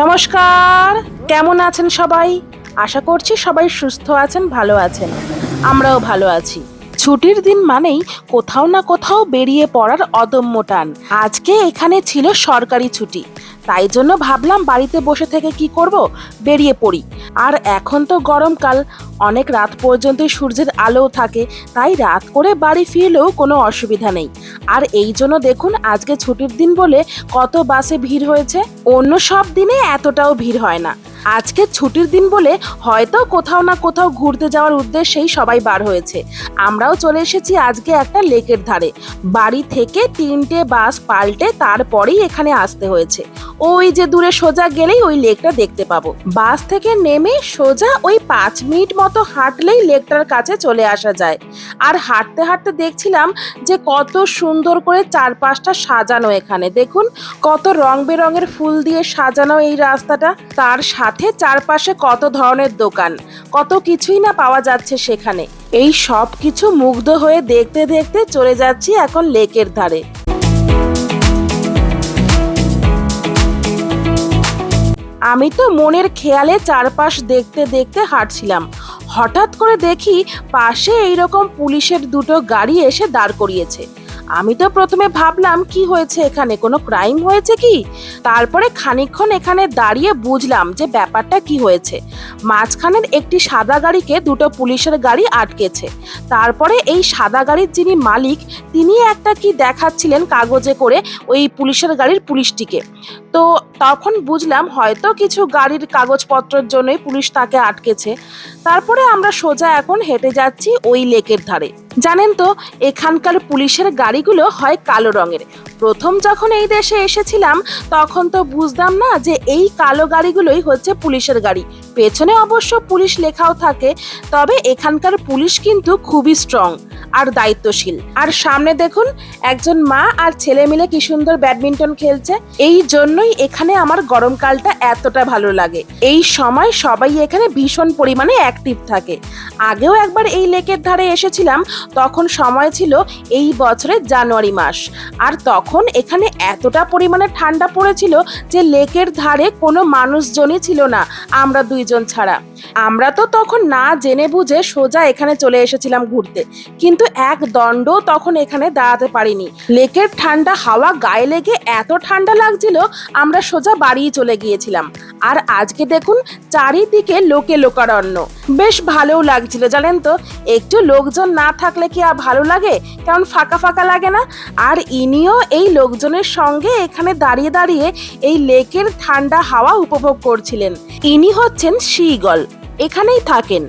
নমস্কার, কেমন আছেন সবাই? আশা করছি সবাই সুস্থ আছেন, ভালো আছেন। আমরাও ভালো আছি। ছুটির দিন মানেই কোথাও না কোথাও বেরিয়ে পড়ার অদম্য টান। আজকে এখানে ছিল সরকারি ছুটি। তাই জন্য ভাবলাম বাড়িতে বসে থেকে কি করব? বেরিয়ে পড়ি। আর এখন তো গরমকাল অনেক রাত পর্যন্ত সূর্যের আলোও থাকে, তাই রাত করে বাড়ি ফিরলেও কোনো অসুবিধা নেই। আর এই জন্য দেখুন, আজকে ছুটির দিন বলে কত বাসে ভিড় হয়েছে। অন্য সব দিনে এতটাও ভিড় হয় না। আজকে ছুটির দিন বলে হয়তো কোথাও না কোথাও ঘুরতে যাওয়ার উদ্দেশ্যেই সবাই বার হয়েছে। আমরাও চলে এসেছি আজকে একটা লেকের ধারে। বাড়ি থেকে তিনটে বাস পাল্টে তারপরেই এখানে আসতে হয়েছে। ওই যে দূরে সোজা গেলেই ওই লেকটা দেখতে পাবো। বাস থেকে নেমে সোজা ওই পাঁচ মিনিট মতো হাঁটলেই লেকটার কাছে চলে আসা যায়। আর হাঁটতে হাঁটতে দেখছিলাম যে কত সুন্দর করে চারপাশটা সাজানো এখানে। দেখুন, কত রং বেরঙের ফুল দিয়ে সাজানো এই রাস্তাটা। তার সাথে চারপাশে কত ধরনের দোকান, কত কিছুই না পাওয়া যাচ্ছে সেখানে। এই সব কিছু মুগ্ধ হয়ে দেখতে দেখতে চলে যাচ্ছি এখন লেকের ধারে। আমি তো মনের খেয়ালে চারপাশ দেখতে দেখতে হাঁটছিলাম। হঠাৎ করে দেখি পাশে এইরকম পুলিশের দুটো গাড়ি এসে দাঁড় করিয়েছে। আমি তো প্রথমে ভাবলাম কি হয়েছে এখানে, কোনো ক্রাইম হয়েছে কি? তারপরে খানিকক্ষণ এখানে দাঁড়িয়ে বুঝলাম যে ব্যাপারটা কি হয়েছে। মাঝখানের একটি সাদা গাড়িকে দুটো পুলিশের গাড়ি আটকেছে। তারপরে এই সাদা গাড়ির যিনি মালিক তিনি একটা কি দেখাচ্ছিলেন কাগজে করে ওই পুলিশের গাড়ির পুলিশটিকে। তো তখন বুঝলাম হয়তো কিছু গাড়ির কাগজপত্রের জন্যই পুলিশ তাকে আটকেছে। তারপরে আমরা সোজা এখন হেঁটে যাচ্ছি ওই লেকের ধারে। জানেন তো, এখানকার পুলিশের গাড়িগুলো হয় কালো রঙের। প্রথম যখন এই দেশে এসেছিলাম, তখন তো বুঝতাম না যে এই কালো গাড়িগুলোই হচ্ছে পুলিশের গাড়ি। পেছনে অবশ্য পুলিশ লেখাও থাকে, তবে এখানকার পুলিশ কিন্তু খুবই স্ট্রং আর দায়িত্বশীল। আর সামনে দেখুন, একজন মা আর ছেলে মিলে কি সুন্দর ব্যাডমিন্টন খেলছে। এই জন্যই এখানে আমার গরমকালটা এতটা ভালো লাগে। এই সময় সবাই এখানে ভীষণ পরিমাণে অ্যাক্টিভ থাকে। আগেও একবার এই লেকের ধারে এসেছিলাম, তখন সময় ছিল এই বছরের জানুয়ারি মাস। আর তখন এখানে এতটা পরিমাণে ঠান্ডা পড়েছিল যে লেকের ধারে কোনো মানুষজনই ছিল না, আমরা দুইজন ছাড়া। আমরা তো তখন না জেনে বুঝে সোজা এখানে চলে এসেছিলাম ঘুরতে। কিন্তু এক দণ্ড তখন এখানে দাঁড়াতে পারিনি। লেকের ঠান্ডা হাওয়া গায়ে লেগে এত ঠান্ডা লাগছিল, আমরা সোজা বাড়িয়ে চলে গিয়েছিলাম। আর আজকে দেখুন, চারিদিকে লোকে লোকারণ্য। বেশ ভালোও লাগছিল, জানেন তো? একটু লোকজন না থাকলে কি আর ভালো লাগে? কারণ ফাঁকা ফাঁকা লাগে না? আর ইনিও এই লোকজনের সঙ্গে এখানে দাঁড়িয়ে দাঁড়িয়ে এই লেকের ঠান্ডা হাওয়া উপভোগ করছিলেন। ইনি হচ্ছেন শীগল। এখানেই থাকেন।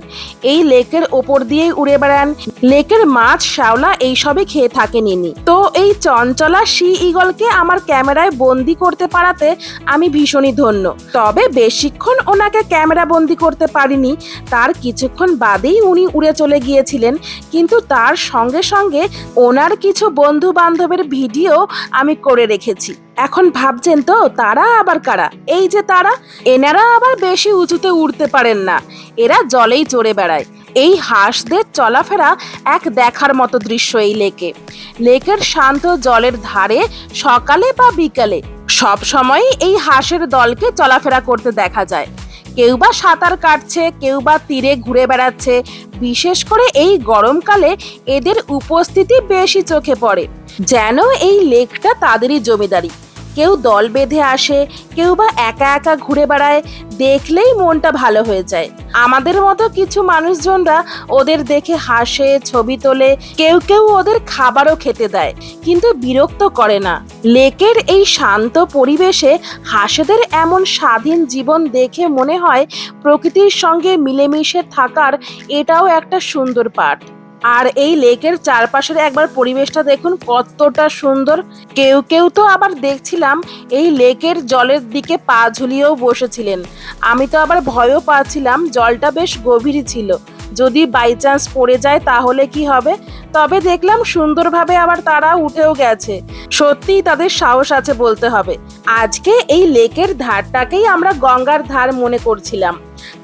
এই লেকের ওপর দিয়েই উড়ে বেড়ান। লেকের মাছ, শ্যাওলা এইসবই খেয়ে থাকেন ইনি। তো এই চঞ্চলা সি ইগলকে আমার ক্যামেরায় বন্দি করতে পারাতে আমি ভীষণই ধন্য। তবে বেশিক্ষণ ওনাকে ক্যামেরা বন্দি করতে পারিনি, তার কিছুক্ষণ বাদেই উনি উড়ে চলে গিয়েছিলেন। কিন্তু তার সঙ্গে সঙ্গে ওনার কিছু বন্ধু বান্ধবের ভিডিও আমি করে রেখেছি। এখন ভাবছেন তো, তারা আবার কারা? এই যে তারা, এনারা আবার বেশি উঁচুতে উঠতে পারেন না। এরা জলেই চড়ে বেড়ায়। এই হাঁসদের চলাফেরা এক দেখার মতো দৃশ্য এই লেকে। লেকের শান্ত জলের ধারে সকালে বা বিকালে সব সময় এই হাঁসের দলকে চলাফেরা করতে দেখা যায়। কেউ বা সাঁতার কাটছে, কেউ বা তীরে ঘুরে বেড়াচ্ছে। বিশেষ করে এই গরমকালে এদের উপস্থিতি বেশি চোখে পড়ে। যেন এই লেকটা তাদেরই জমিদারি। কেউ দল বেঁধে আসে, কেউ বা একা একা ঘুরে বেড়ায়, দেখলেই মনটা ভালো হয়ে যায়। আমাদের মতো কিছু মানুষজনরা ওদের দেখে হাসে, ছবি তোলে, কেউ কেউ ওদের খাবারও খেতে দেয়, কিন্তু বিরক্ত করে না। লেকের এই শান্ত পরিবেশে হাঁসেদের এমন স্বাধীন জীবন দেখে মনে হয় প্রকৃতির সঙ্গে মিলেমিশে থাকার এটাও একটা সুন্দর পাঠ। আর এই লেকের চারপাশের একবার পরিবেশটা দেখুন, কতটা সুন্দর। কেউ কেউ তো আবার দেখছিলাম এই লেকের জলের দিকে পা ঝুলিয়েও বসেছিলেন। আমি তো আবার ভয়ও পাচ্ছিলাম, জলটা বেশ গভীরই ছিল। যদি বাই চান্স পড়ে যায় তাহলে কি হবে? তবে দেখলাম সুন্দরভাবে আবার তারা উঠেও গেছে। সত্যিই তাদের সাহস আছে বলতে হবে। আজকে এই লেকের ধারটাকেই আমরা গঙ্গার ধার মনে করছিলাম।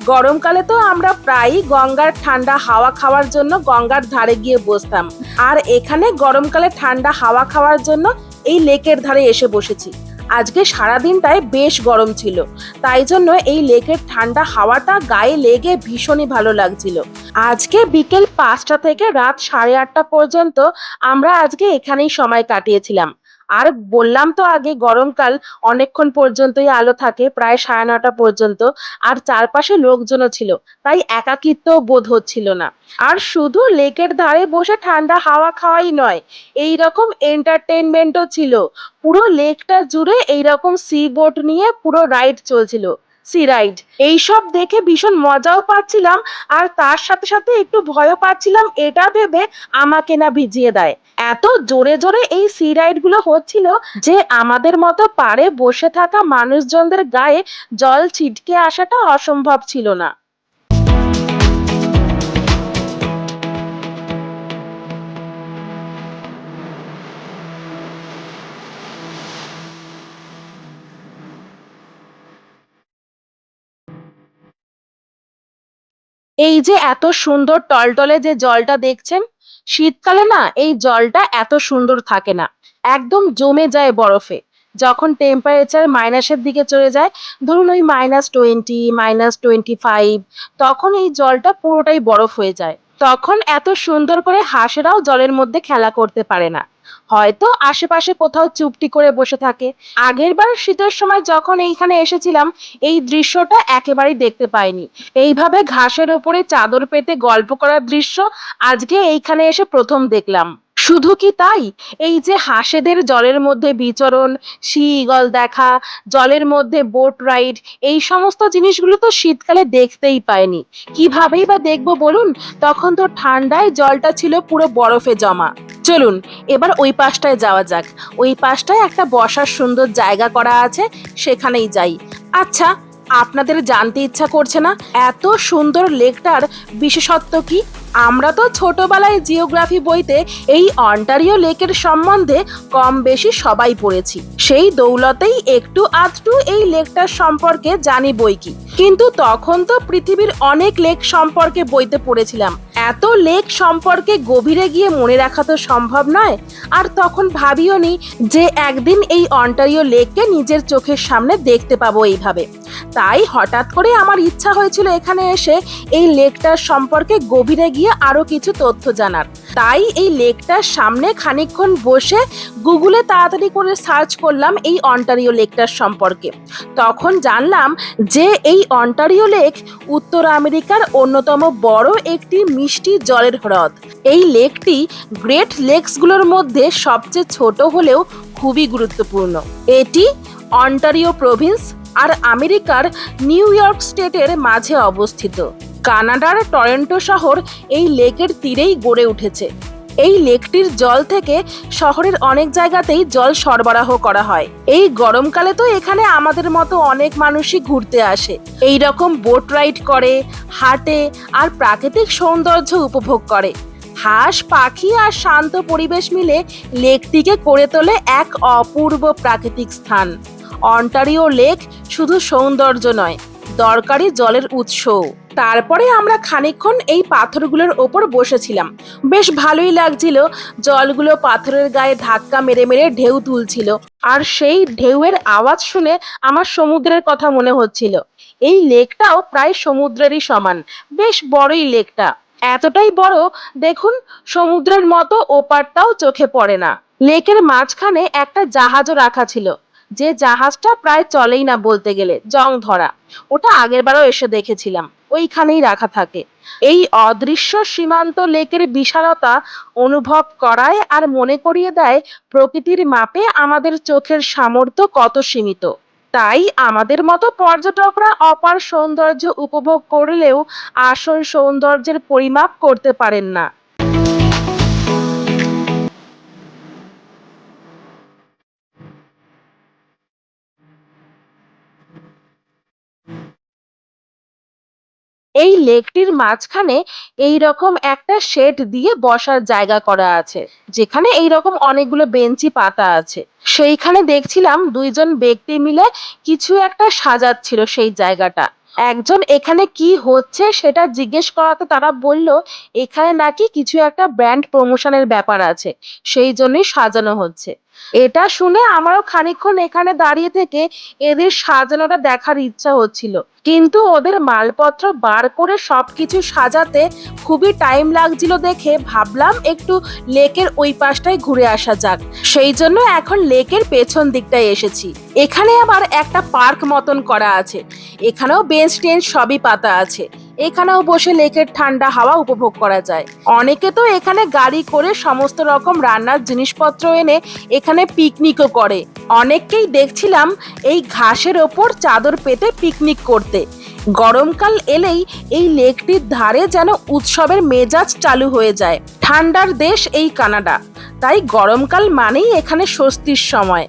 গরমকালে তো আমরা প্রায়ই গঙ্গার ঠান্ডা হাওয়া খাওয়ার জন্য গঙ্গার ধারে গিয়ে বসতাম। আর এখানে গরমকালে ঠান্ডা হাওয়া খাওয়ার জন্য এই লেকের ধারে এসে বসেছি। আজকে সারাদিনটায় বেশ গরম ছিল। তাই জন্য এই লেকের ঠান্ডা হাওয়াটা গায়ে লেগে ভীষণই ভালো লাগছিল। আজকে বিকেল পাঁচটা থেকে রাত সাড়ে আটটা পর্যন্ত আমরা আজকে এখানেই সময় কাটিয়েছিলাম। আর বললাম তো আগে গরমকাল অনেকক্ষণ পর্যন্তই আলো থাকে, প্রায় সাড়ে নটা পর্যন্ত, আর চারপাশে লোকজনও ছিল, তাই একাকিত্ব বোধ হচ্ছিল না। আর শুধু লেকের ধারে বসে ঠান্ডা হাওয়া খাওয়াই নয় এই রকম এন্টারটেনমেন্টও ছিল। পুরো লেকটা জুড়ে এইরকম সি বোট নিয়ে পুরো রাইড চলছিল। Sea ride. এইসব দেখে ভীষণ মজাও পাচ্ছিলাম আর তার সাথে সাথে একটু ভয়ও পাচ্ছিলাম, এটা ভেবে আমাকে না ভিজিয়ে দেয়। এত জোরে জোরে এই সি রাইডগুলো হচ্ছিল যে আমাদের মতো পাড়ে বসে থাকা মানুষজনদের গায়ে জল ছিটকে আসাটা অসম্ভব ছিল না। এই যে এত সুন্দর টলটলে যে জলটা দেখছেন, শীতকালে না এই জলটা এত সুন্দর থাকে না। একদম জমে যায় বরফে। যখন টেম্পারেচার মাইনাসের দিকে চলে যায়, ধরুন ওই minus twenty minus twenty five তখন এই জলটা পুরোটাই বরফ হয়ে যায়। তখন এত সুন্দর করে হাঁসেরাও জলের মধ্যে খেলা করতে পারে না। হয়তো আশেপাশে কোথাও চুপটি করে বসে থাকে। আগেরবার শীতের সময় যখন এইখানে এসেছিলাম, এই দৃশ্যটা একেবারেই দেখতে পাইনি। এইভাবে ঘাসের ওপরে চাদর পেতে গল্প করার দৃশ্য আজকে এইখানে এসে প্রথম দেখলাম। শুধু কি তাই? এই যে হাঁসেদের জলের মধ্যে বিচরণ সি ইগল দেখা, জলের মধ্যে বোট রাইড, এই সমস্ত জিনিসগুলো তো শীতকালে দেখতেই পায়নি কিভাবেই বা দেখব বলুন? তখন তো ঠান্ডায় জলটা ছিল পুরো বরফে জমা। চলুন, এবার ওই পাশটায় যাওয়া যাক। ওই পাশটায় একটা বসার সুন্দর জায়গা করা আছে, সেখানেই যাই। আচ্ছা আপনাদের জানতে ইচ্ছা করছে না? এত সুন্দর লেকটার বিশেষত্ব কি? আমরা তো ছোটবেলায় জিওগ্রাফি বইতে এই অন্টারিও লেকের সম্বন্ধে কম বেশি সবাই পড়েছি। সেই দৌলতেই একটু আধটু এই লেকটার সম্পর্কে জানি বই কি। কিন্তু তখন তো পৃথিবীর অনেক লেক সম্পর্কে বইতে পড়েছিলাম। এত লেক সম্পর্কে গভীরে গিয়ে মনে রাখা তো সম্ভব নয়। আর তখন ভাবিও নি যে একদিন এই অন্টারিও লেককে নিজের চোখের সামনে দেখতে পাবো এইভাবে। তাই হঠাৎ করে আমার ইচ্ছা হয়েছিল এখানে এসে এই লেকটার সম্পর্কে গভীরে গিয়ে আরও কিছু তথ্য জানার। তাই এই লেকটার সামনে খানিকক্ষণ বসে গুগলে তাড়াতাড়ি করে সার্চ করলাম এই অন্টারিও লেকটার সম্পর্কে। তখন জানলাম যে এই অন্টারিও লেক উত্তর আমেরিকার অন্যতম বড় একটি মিষ্টি জলের হ্রদ। এই লেকটি গ্রেট লেকসগুলোর মধ্যে সবচেয়ে ছোট হলেও খুবই গুরুত্বপূর্ণ। এটি অন্টারিও প্রভিন্স আর আমেরিকার নিউ ইয়র্ক স্টেটের মাঝে অবস্থিত। কানাডার টরেন্টো শহর এই লেকের তীরেই গড়ে উঠেছে। এই লেকটির জল থেকে শহরের অনেক জায়গাতেই জল সরবরাহ করা হয়। এই গরমকালে তো এখানে আমাদের মতো অনেক মানুষই ঘুরতে আসে। এই রকম বোট রাইড করে, হাঁটে আর প্রাকৃতিক সৌন্দর্য উপভোগ করে। হাঁস, পাখি আর শান্ত পরিবেশ মিলে লেকটিকে করে তোলে এক অপূর্ব প্রাকৃতিক স্থান। অন্টারিও লেক শুধু সৌন্দর্য নয়, দরকারি জলের উৎসও। তারপরে আমরা খানিকক্ষণ এই পাথরগুলোর ওপর বসেছিলাম। বেশ ভালোই লাগছিল, জলগুলো পাথরের গায়ে ধাক্কা মেরে মেরে ঢেউ তুলছিল, আর সেই ঢেউয়ের আওয়াজ শুনে আমার সমুদ্রের কথা মনে হচ্ছিল। এই লেকটাও প্রায় সমুদ্রেরই সমান, বেশ বড়ই লেকটা। এতটাই বড়, দেখুন, সমুদ্রের মতো ওপারটাও চোখে পড়ে না। লেকের মাঝখানে একটা জাহাজও রাখা ছিল। যে জাহাজটা প্রায় চলেই না বলতে গেলে, জং ধরা। ওটা আগের বারও এসে দেখেছিলাম, ওইখানেই রাখা থাকে। এই অদৃশ্য সীমান্ত লেকের বিশালতা অনুভব করায় আর মনে করিয়ে দেয়, প্রকৃতির মাপে আমাদের চোখের সামর্থ্য কত সীমিত। তাই আমাদের মতো পর্যটকরা অপার সৌন্দর্য উপভোগ করলেও আসল সৌন্দর্যের পরিমাপ করতে পারেন না। এই লেকটির মাঝখানে এই রকম একটা শেড দিয়ে বসার জায়গা করা আছে, যেখানে এই রকম অনেকগুলো বেঞ্চি পাতা আছে। সেইখানে দেখছিলাম দুইজন ব্যক্তি মিলে কিছু একটা সাজাচ্ছিল সেই জায়গাটা। একজন এখানে কি হচ্ছে সেটা জিজ্ঞেস করাতে তারা বলল, এখানে নাকি কিছু একটা ব্র্যান্ড প্রমোশনের ব্যাপার আছে, সেই জন্যই সাজানো হচ্ছে। এটা শুনে আমারও খানিকক্ষণ এখানে দাঁড়িয়ে থেকে এদের সাজানোটা দেখার ইচ্ছা হচ্ছিল। কিন্তু ওদের মালপত্র বার করে সবকিছু সাজাতে খুবই টাইম লাগছিল দেখে ভাবলাম একটু লেকের ওই পাশটায় ঘুরে আসা যাক। সেই জন্য এখন লেকের পেছন দিকটায় এসেছি। এখানে আবার একটা পার্ক মতন করা আছে। এখানেও বেঞ্চ টেঞ্চ সবই পাতা আছে। এখানেও বসে লেকের ঠান্ডা হাওয়া উপভোগ করা যায়। অনেকে তো এখানে গাড়ি করে সমস্ত রকম রান্নার জিনিসপত্র এনে এখানে পিকনিকও করে। অনেককেই দেখছিলাম এই ঘাসের ওপর চাদর পেতে পিকনিক করতে। গরমকাল এলেই এই লেকটির ধারে যেন উৎসবের মেজাজ চালু হয়ে যায়। ঠান্ডার দেশ এই কানাডা। তাই গরমকাল মানেই এখানে স্বস্তির সময়।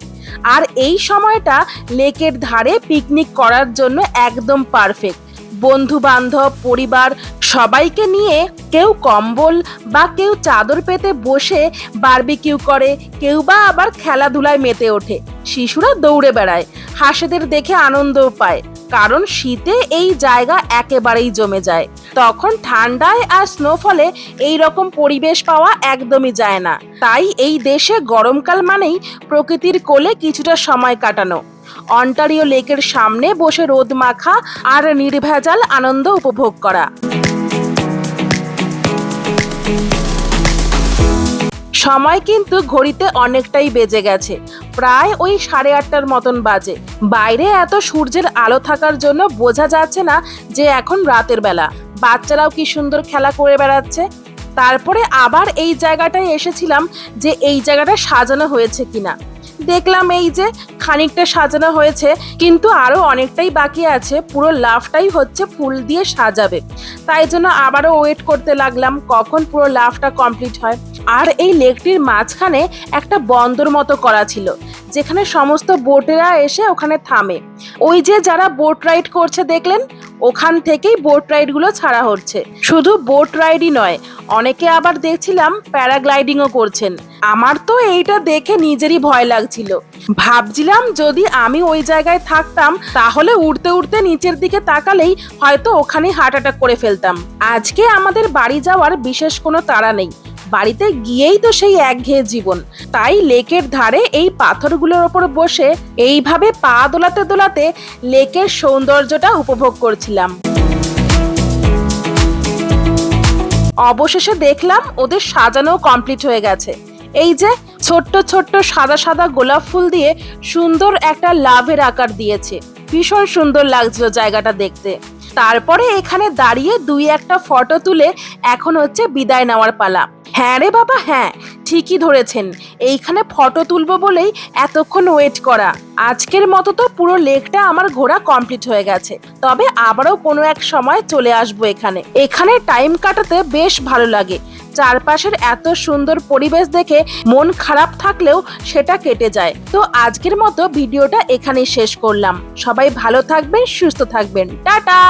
আর এই সময়টা লেকের ধারে পিকনিক করার জন্য একদম পারফেক্ট বন্ধু বান্ধব পরিবার, সবাইকে নিয়ে কেউ কম্বল বা কেউ চাদর পেতে বসে বারবিকিউ করে, কেউ বা আবার খেলাধুলায় মেতে ওঠে। শিশুরা দৌড়ে বেড়ায়, হাঁসেদের দেখে আনন্দও পায়, কারণ শীতে এই জায়গা একেবারেই জমে যায়। তখন ঠান্ডায় আর স্নোফলে এই রকম পরিবেশ পাওয়া একদমই যায় না। তাই এই দেশে গরমকাল মানেই প্রকৃতির কোলে কিছুটা সময় কাটানো। অন্টারিও লেকের সামনে বসে রোদ মাখা আর নির্ভেজাল আনন্দ উপভোগ করা। সময় কিন্তু ঘড়িতে অনেকটাই বেজে গেছে। প্রায় ওই সাড়ে আটটার মতন বাজে। বাইরে এত সূর্যের আলো থাকার জন্য বোঝা যাচ্ছে না যে এখন রাতের বেলা। বাচ্চারাও কি সুন্দর খেলা করে বেড়াচ্ছে? তারপরে আবার এই জায়গাটায় এসেছিলাম যে এই জায়গাটা সাজানো হয়েছে কিনা। দেখলাম এই যে খানিকটা সাজানো হয়েছে, কিন্তু আরও অনেকটাই বাকি আছে। পুরো লাফটাই হচ্ছে ফুল দিয়ে সাজাবে। তাই জন্য আবারও ওয়েট করতে লাগলাম, কখন পুরো লাফটা কমপ্লিট হয়। আর এই লেকটির মাঝখানে একটা বন্দর মতো করা ছিল, যেখানে সমস্ত বোটেরা এসে ওখানে থামে। ওই যে যারা বোট রাইড করছে দেখলেন, ওখান থেকেই বোট রাইডগুলো ছাড়া হচ্ছে। শুধু বোট রাইডই নয়, অনেকে আবার দেখছিলাম প্যারাগ্লাইডিংও করছেন। আমার তো এইটা দেখে নিজেরই ভয় লাগছিল। ভাবছিলাম যদি আমি ওই জায়গায় থাকতাম, তাহলে উড়তে উড়তে নিচের দিকে তাকালেই হয়তো ওখানেই হার্ট অ্যাটাক করে ফেলতাম। আজকে আমাদের বাড়ি যাওয়ার বিশেষ কোনো তাড়া নেই। বাড়িতে গিয়েই তো সেই একঘেয়ে জীবন। তাই লেকের ধারে এই পাথরগুলোর ওপর বসে এইভাবে পা দোলাতে দোলাতে লেকের সৌন্দর্যটা উপভোগ করছিলাম। অবশেষে দেখলাম ওদের সাজানো কমপ্লিট হয়ে গেছে। এই যে ছোট্ট ছোট্ট সাদা সাদা গোলাপ ফুল দিয়ে সুন্দর একটা লাভের আকার দিয়েছে। ভীষণ সুন্দর লাগছিল জায়গাটা দেখতে। তারপরে এখানে দাঁড়িয়ে দুই একটা ফটো তুলে এখন হচ্ছে বিদায় নেওয়ার পালা। হ্যাঁ রে বাবা হ্যাঁ ঠিকই ধরেছেন। এইখানে ফটো তুলবো বলেই এতক্ষণ ওয়েট করা। আজকের মতো তো পুরো লেকটা আমার ঘোরা কমপ্লিট হয়ে গেছে। তবে আবারও কোনো এক সময় চলে আসব এখানে। এখানে টাইম কাটাতে বেশ ভালো লাগে। চারপাশের এত সুন্দর পরিবেশ দেখে মন খারাপ থাকলেও সেটা কেটে যায়। তো আজকের মতো ভিডিওটা এখানেই শেষ করলাম। সবাই ভালো থাকবেন, সুস্থ থাকবেন। টাটা!